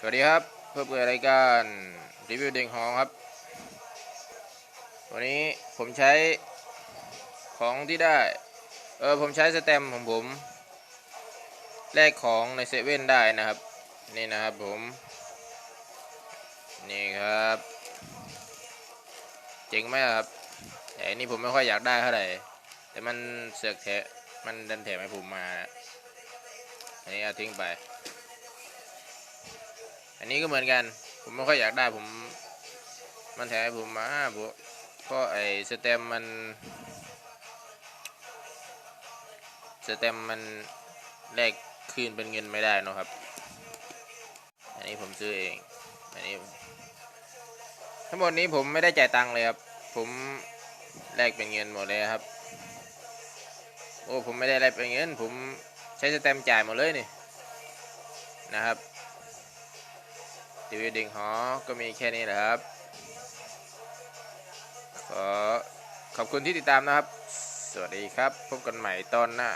สวัสดีครับ เพื่อเปิดรายการรีวิวเด็กหองครับ วันนี้ผมใช้ของที่ได้ เออผมใช้สแตมของผม แลกของในเซเว่นได้นะครับ นี่นะครับผม นี่ครับ เจ๋งไหมครับ แต่อันนี้ผมไม่ค่อยอยากได้เท่าไหร่ แต่มันเสือกแถมันดันแถมให้ผมมานะอันนี้เอาทิ้งไป อันนี้ก็เหมือนกัน ผมไม่ค่อยอยากได้ผม มันแถมผมมาผมเพราะไอ้สเต็มมันสเต็มมันแลกคืนเป็นเงินไม่ได้นะครับ อันนี้ผมซื้อเอง อันนี้ ทั้งหมดนี้ผมไม่ได้จ่ายตังค์เลยครับ ผมแลกเป็นเงินหมดเลยครับ โอ้ผมไม่ได้แลกเป็นเงิน ผมใช้สเต็มจ่ายหมดเลยนี่นะครับ รีวิวดิ่งหอ ก็มีแค่นี้แหละครับขอขอบคุณที่ติดตามนะครับ สวัสดีครับ พบกันใหม่ตอนหน้า